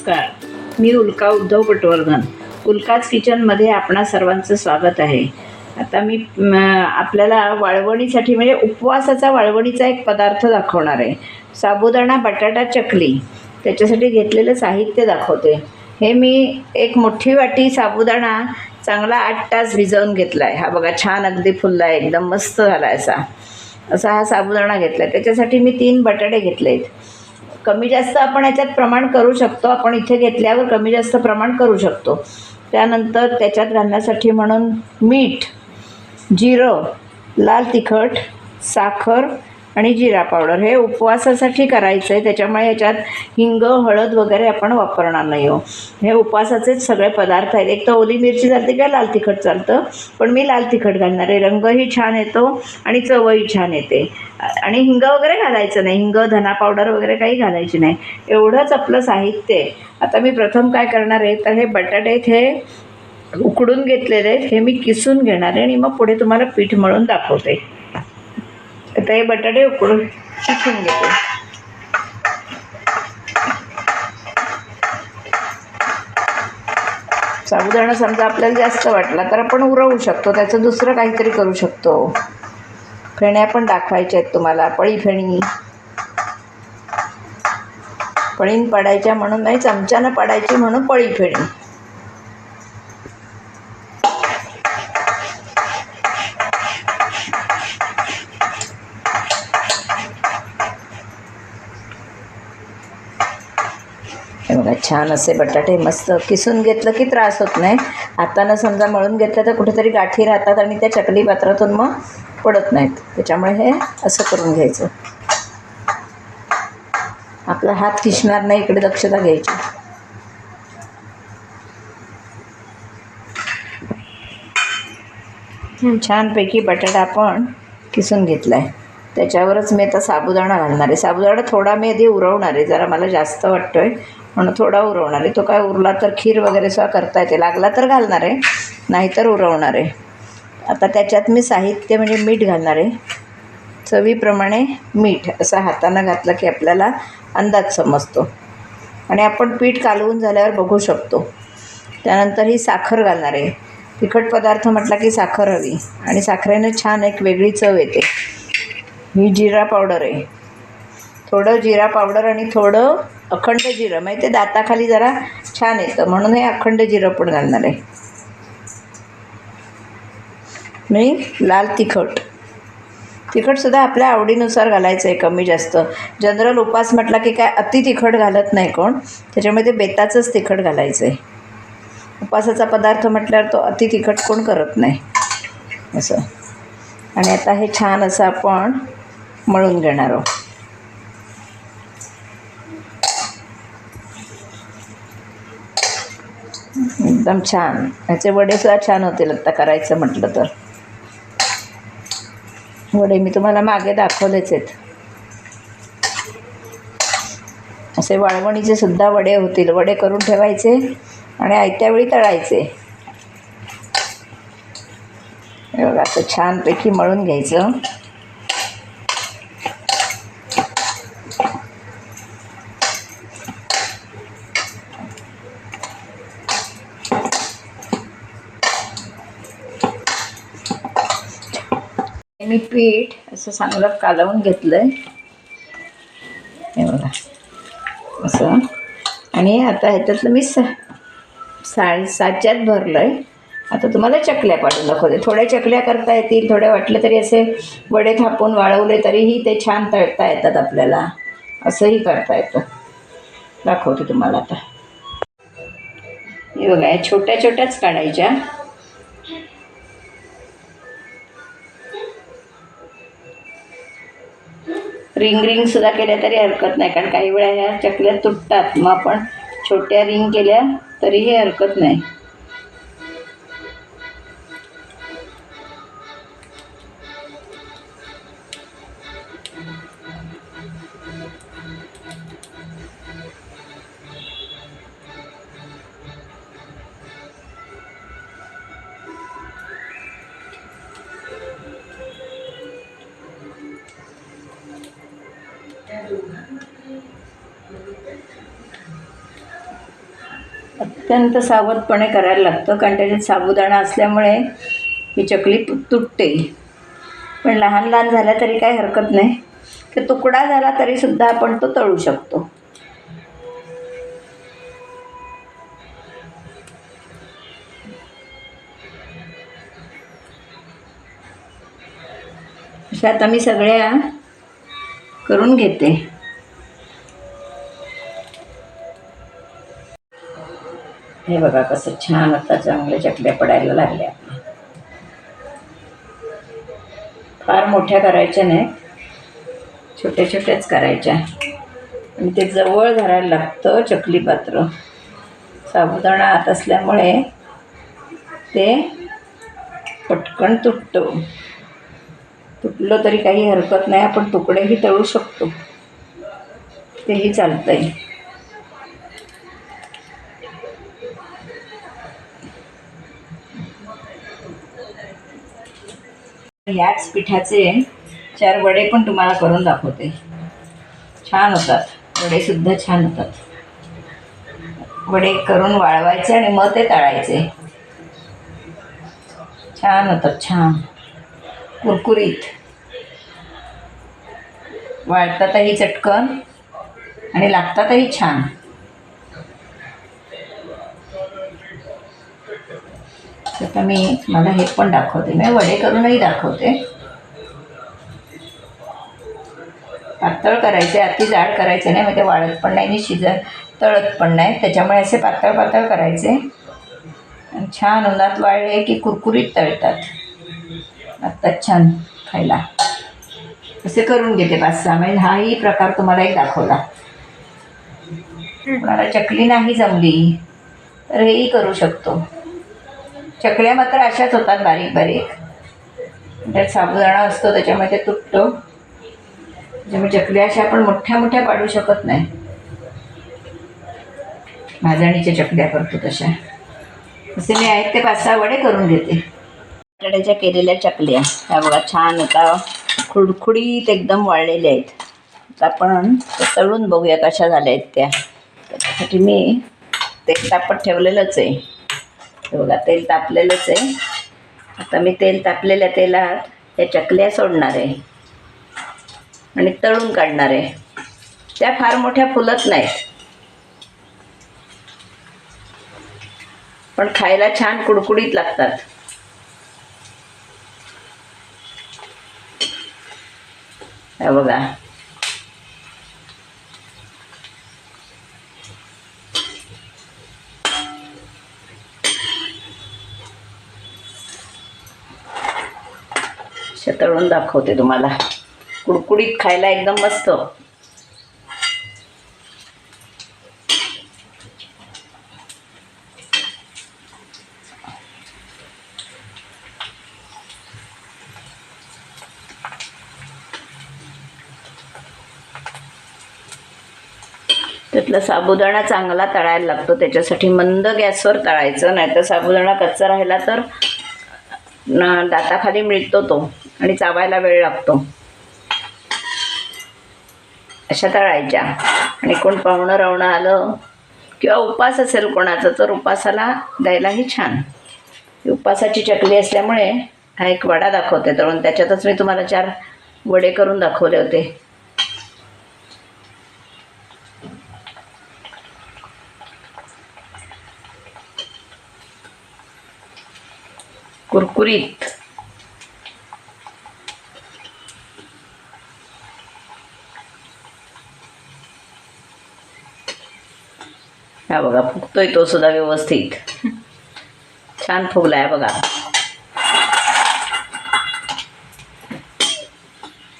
नमस्कार. मी उल्का उद्धव पटवर्धन. उल्काच किचनमध्ये आपणा सर्वांचं स्वागत आहे. आता मी आपल्याला वाळवणीसाठी म्हणजे उपवासाचा वाळवणीचा एक पदार्थ दाखवणार आहे. साबुदाणा बटाटा चकली. त्याच्यासाठी घेतलेलं साहित्य दाखवते. हे मी एक मोठी वाटी साबुदाणा चांगला आठ तास भिजवून घेतला आहे हा बघा छान अगदी फुलला आहे एकदम मस्त झाला आहे असा. असा हा साबुदाणा घेतला आहे त्याच्यासाठी मी तीन बटाटे घेतले आहेत कमी जास्त आपण याच्यात प्रमाण करू शकतो आपण इथे घेतल्यावर कमी जास्त प्रमाण करू शकतो. त्यानंतर त्याच्यात घालण्यासाठी म्हणून मीठ जिरं लाल तिखट साखर आणि जिरा पावडर हे उपवासासाठी करायचं आहे त्याच्यामुळे याच्यात हिंग हळद वगैरे आपण वापरणार नाही हो. हे उपवासाचेच सगळे पदार्थ आहेत. एक तर ओली मिरची चालते किंवा लाल तिखट चालतं पण मी लाल तिखट घालणार आहे. रंगही छान येतो आणि चवही छान येते. आणि हिंग वगैरे घालायचं नाही. हिंग धना पावडर वगैरे काही घालायची नाही. एवढंच आपलं साहित्य आहे. आता मी प्रथम काय करणार आहे तर हे बटाटे हे उकडून घेतलेले आहेत. हे मी किसून घेणार आहे आणि मग पुढे तुम्हाला पीठ मळून दाखवते. आता हे बटाटे उकडून किसून घेते. साबुदाणा समजा आपल्याला जास्त वाटला तर आपण उरवू शकतो. त्याचं दुसरं काहीतरी करू शकतो. फेण्या पण दाखवायच्या आहेत तुम्हाला पळी फेणी पळीन पडायच्या म्हणून नाही चमच्यानं पडायची म्हणून पळी फेणी बघा छान असे बटाटे मस्त किसून घेतलं की त्रास होत नाही. हातानं समजा मळून घेतलं तर कुठेतरी गाठी राहतात आणि त्या चकली पात्रातून मग पडत नाहीत. त्याच्यामुळे हे असं करून घ्यायचं. आपला हात किसणार नाही इकडे दक्षता घ्यायची. छानपैकी बटाटा आपण किसून घेतला आहे त्याच्यावरच मी आता साबुदाणा घालणार आहे. साबुदाणा थोडा मी आधी उरवणार आहे जरा मला जास्त वाटतो आहे म्हणून थोडा उरवणार आहे. तो काय उरला तर खीर वगैरे सुद्धा करता येते. लागला तर घालणार आहे नाहीतर उरवणार आहे. आता त्याच्यात मी साहित्य म्हणजे मीठ घालणार आहे. चवीप्रमाणे मीठ असं हातानं घातलं की आपल्याला अंदाज समजतो. आणि आपण पीठ कालवून झाल्यावर बघू शकतो. त्यानंतर ही साखर घालणार आहे. तिखट पदार्थ म्हटला की साखर हवी आणि साखरेनं छान एक वेगळी चव येते. ही जिरा पावडर आहे. थोडं जिरा पावडर आणि थोडं अखंड जिरं. म्हणजे ते दाताखाली जरा छान येतं. म्हणून हे अखंड जिरं पण घालणार आहे. नाही लाल तिखट. तिखटसुद्धा आपल्या आवडीनुसार घालायचं आहे कमी जास्त. जनरल उपास म्हटला की काय अति तिखट घालत नाही कोण. त्याच्यामध्ये बेताचंच तिखट घालायचं आहे उपासाचा पदार्थ म्हटल्यावर तो अति तिखट कोण करत नाही. असं. आणि आता हे छान असं आपण मळून घेणार आहोत. एकदम छान. ह्याचे वडेसुद्धा छान होतील आत्ता करायचं म्हटलं तर. वडे मी तुम्हाला मागे दाखवलेच आहेत. असे वाळवणीचे सुद्धा वडे होतील. वडे करून ठेवायचे आणि आयत्या वेळी तळायचे. बघा असं छानपैकी मळून घ्यायचं मी पीठ असं चांगलं कालवून घेतलं आहे हे बघा. असं. आणि आता ह्याच्यातलं मी सा साडी साच्यात भरलं आहे आता तुम्हाला चकल्या पाडून दाखवते. थोड्या चकल्या करता येतील थोड्या वाटलं तरी असे वडे थापून वाळवले तरीही ते छान तळता येतात आपल्याला. असंही करता येतं. दाखवते तुम्हाला आता. हे बघा या छोट्या छोट्याच काढायच्या. रिंग रिंग सुद्धा केल्या तरी हरकत नाही. कारण काही वेळा ह्या चकल्या तुटतात. मग आपण छोट्या रिंग केल्या तरीही हरकत नाही. अत्यंत सावधपणे करायला लागतं कारण त्याच्यात साबुदाणा असल्यामुळे ही चकली तुटते. पण लहान लहान झाल्या तरी काही हरकत नाही. की तुकडा झाला तरीसुद्धा आपण तो तळू शकतो. अशा आता मी सगळ्या करून घेते. हे बघा कसं छान आता चांगल्या चकल्या पडायला लागल्या. फार मोठ्या करायच्या नाही छोट्या छोट्याच करायच्या. आणि ते जवळ धरायला लागतं चकली पात्र. साबुदाणा आत असल्यामुळे ते पटकन तुटतो. तुटलं तरी काही हरकत नाही आपण तुकडेही तळू शकतो. तेही चालतं आहे याच पिठाचे चार वडे पण तुम्हाला करून दाखवते. छान होतात. वडेसुद्धा छान होतात. वडे करून वाळवायचे आणि मग ते तळायचे. छान होतात छान. कुरकुरीत. वाळतातही चटकन आणि लागतातही छान. आता मी मला हे पण दाखवते. मी वडे करूनही दाखवते. पातळ करायचे अति जाड करायचे नाही म्हणजे वाळत पण नाही आणि शिजत तळत पण नाही. त्याच्यामुळे असे पातळ पातळ करायचे. छान उन्हात वाळले की कुरकुरीत तळतात. आत्ताच छान खायला. असे करून घेते पाच सहा म्हणजे हाही प्रकार तुम्हाला एक दाखवला. कोणाला चकली नाही जमली तर हेही करू शकतो. चकल्या मात्र अशाच होतात बारीक बारीक. त्यात साबुदाणा असतो त्याच्यामध्ये ते तुटतो. त्याच्यामुळे चकल्या अशा आपण मोठ्या मोठ्या पाडू शकत नाही. भाजणीच्या चकल्या करतो तशा. असे मी आहेत ते पाच सहा वडे करून घेते. बटाट्याच्या केलेल्या चकल्या. ह्या बघा छान आता खुडखुडीत एकदम वाळलेल्या आहेत. आता आपण तळून बघूया कशा झाल्या आहेत त्या. त्याच्यासाठी मी ते तापत ठेवलेलंच आहे. हे बघा तेल तापलेलंच आहे. आता मी तेल तापलेल्या तेलात या चकल्या सोडणार आहे. आणि तळून काढणार आहे. त्या फार मोठ्या फुलत नाहीत. पण खायला छान कुडकुडीत लागतात. हे बघा. तळून दाखवते तुम्हाला. कुडकुडीत खायला एकदम मस्त. त्यातला साबुदाणा चांगला तळायला लागतो. त्याच्यासाठी मंद गॅसवर तळायचं. नाहीतर साबुदाणा कच्चा राहिला तर दाताखाली मिळतो तो. आणि चावायला वेळ लागतो. अशा तळायच्या आणि कोण पाहुणं रावणं आलं किंवा उपास असेल कोणाचा तर उपासाला द्यायलाही छान. उपासाची चकली असल्यामुळे हा एक वडा दाखवते. तळून त्याच्यातच मी तुम्हाला चार वडे करून दाखवले होते. कुरकुरीत. हा बघा फुगतोय तो सुद्धा व्यवस्थित. छान फुगलाय बघा.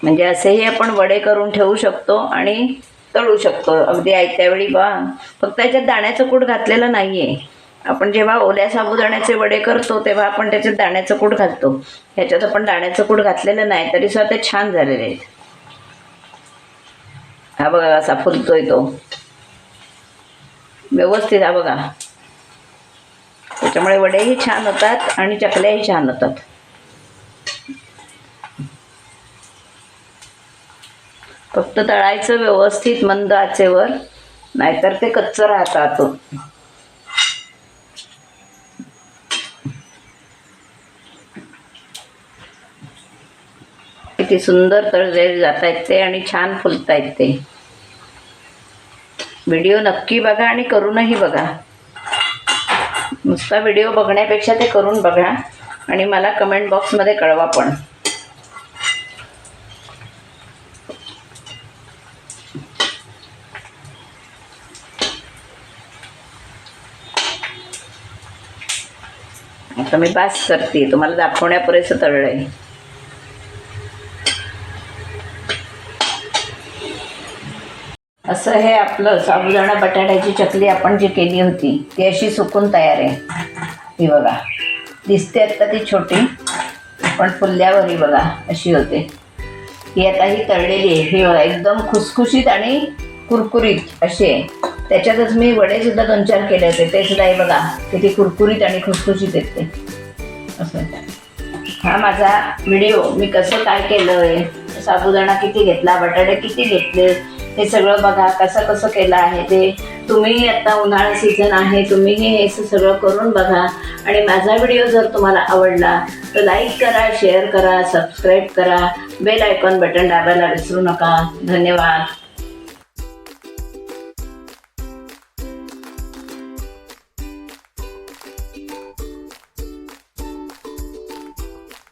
म्हणजे असेही आपण वडे करून ठेवू शकतो आणि तळू शकतो. अगदी आयत्या वेळी बा फक्त याच्यात दाण्याचं कूट घातलेलं नाही आहे आपण जेव्हा ओल्या साबुदाण्याचे वडे करतो तेव्हा आपण त्याच्यात दाण्याचं कूट घालतो. ह्याच्यात आपण दाण्याचं कूट घातलेलं नाही तरी सुद्धा ते छान झालेले आहेत. हा बघा असा फुलतोय तो. व्यवस्थित हा बघा. त्याच्यामुळे वडेही छान होतात आणि चकल्याही छान होतात. फक्त तळायचं व्यवस्थित मंद आचेवर नाहीतर ते कच्चं राहतात. किती सुंदर तळलेले जात आहेत ते आणि छान फुलतायत ते. व्हिडिओ नक्की बघा आणि करूनही बघा. नुसता व्हिडिओ बघण्यापेक्षा ते करून बघा आणि मला कमेंट बॉक्समध्ये कळवा पण. आता मी पास करते. तुम्हाला दाखवण्यापुरेसं आहे असं हे आपलं साबुदाणा बटाट्याची चकली आपण जी केली होती ती अशी सुकून तयार आहे. ही बघा. दिसते आता ती छोटी पण फुलल्यावर ही बघा अशी होते. ही आता ही तळलेली आहे. ही बघा एकदम खुसखुशीत आणि कुरकुरीत अशी आहे. त्याच्यातच मी वडेसुद्धा दोन चार केले होते. ते सुद्धा हे बघा किती कुरकुरीत आणि खुसखुशीत येते असं हा माझा व्हिडिओ. मी कसं काय केलं आहे साबुदाणा किती घेतला? बटाटे किती घेतले हे सगळं बघा कसं कसं केलं आहे ते. तुम्ही आता उन्हाळा सीझन आहे तुम्हीही हे सगळं करून बघा. आणि माझा व्हिडिओ जर तुम्हाला आवडला तर लाईक करा शेअर करा सबस्क्राईब करा. बेल आयकॉन बटन दाबायला विसरू नका. धन्यवाद.